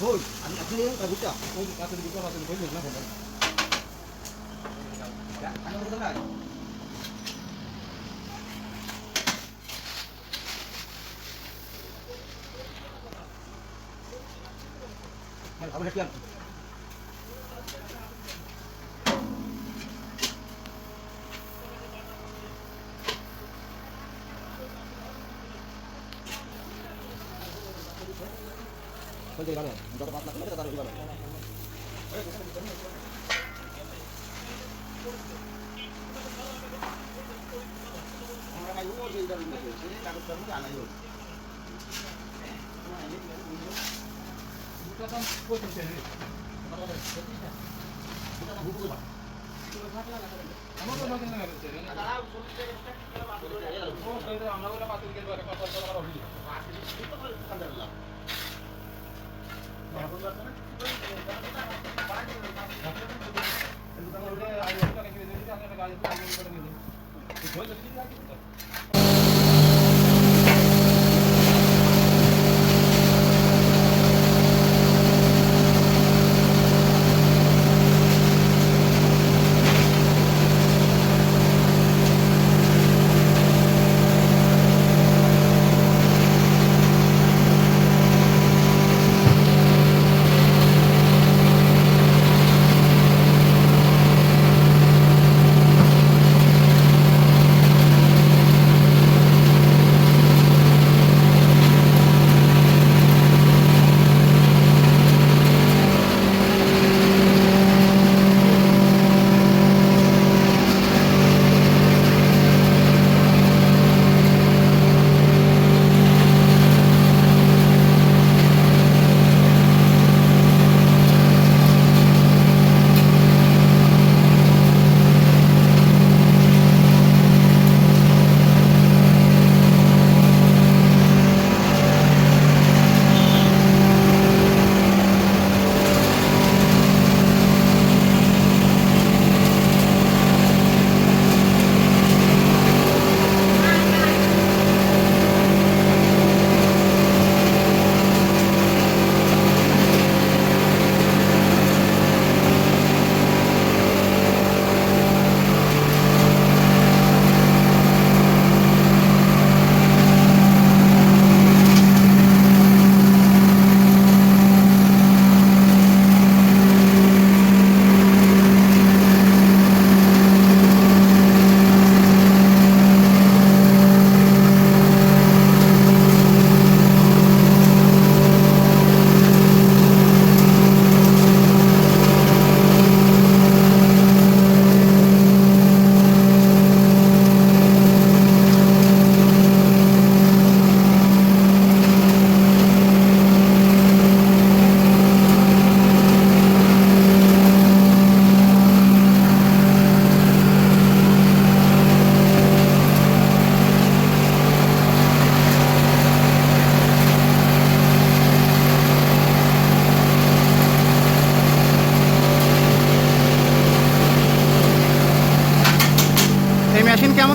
thôi anh anh thấy là bút à tôi qua tôi đi qua tôi với mình nó còn dạ anh không có này không vào đây, cho nó bắt nó cái ta đi vào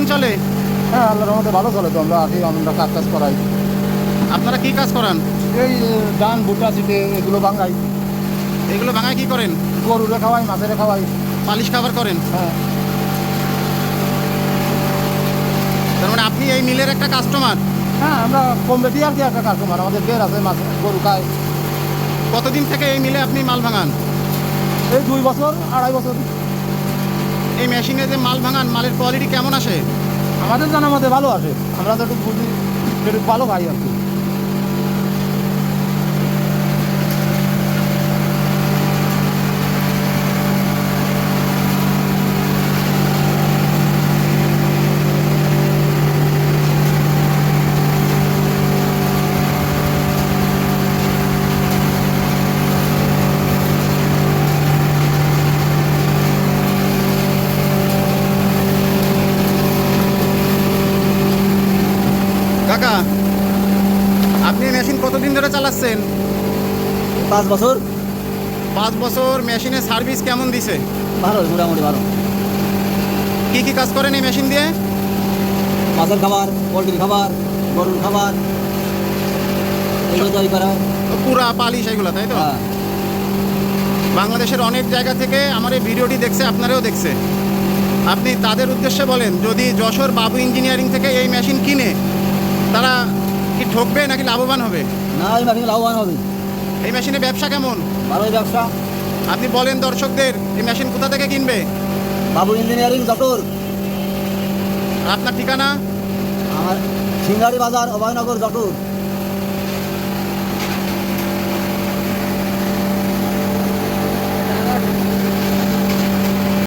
কেমন চলে? হ্যাঁ আল্লাহর রহমতে ভালো চলে তো আমরা আগে আমরা কাজ কাজ করাই। আপনারা কি কাজ করান? এই ডান ভুট্টা চিটে এগুলো বাঙ্গাই এগুলো ভাঙায় কি করেন? গরুরে খাওয়াই মাছেরে খাওয়াই। পালিশ খাবার করেন? হ্যাঁ। তার মানে আপনি এই মিলের একটা কাস্টমার হ্যাঁ আমরা কম বেশি আর কি একটা কাস্টমার আমাদের বের আছে মাছ গরু খায়। কতদিন থেকে এই মিলে আপনি মাল ভাঙান? এই দুই বছর আড়াই বছর। এই মেশিনে যে মাল ভাঙান, মালের কোয়ালিটি কেমন আসে? আমাদের জানা মতে ভালো আসে। আমরা তো একটু বুঝি, একটু ভালো ভাই আর কি। কাকা আপনি মেশিন কতদিন ধরে চালাচ্ছেন? পাঁচ বছর। পাঁচ বছর মেশিনের সার্ভিস কেমন দিছে? ভালো মোটামুটি ভালো। কি কি কাজ করেন এই মেশিন দিয়ে? মাছের খাবার পোলট্রির খাবার গরুর খাবার এগুলো তৈরি করা পুরা পালিশ এগুলো তাই তো? হ্যাঁ। বাংলাদেশের অনেক জায়গা থেকে আমার এই ভিডিওটি দেখছে আপনারাও দেখছে। আপনি তাদের উদ্দেশ্যে বলেন যদি যশোর বাবু ইঞ্জিনিয়ারিং থেকে এই মেশিন কিনে তারা কি ঠকবে নাকি লাভবান হবে? না এই মেশিনে লাভবান হবে। এই মেশিনে ব্যবসা কেমন? ভালোই ব্যবসা। আপনি বলেন দর্শকদের এই মেশিন কোথা থেকে কিনবে? বাবু ইঞ্জিনিয়ারিং যশোর আপনার ঠিকানা? আমার সিঙ্গারি বাজার অভয়নগর যশোর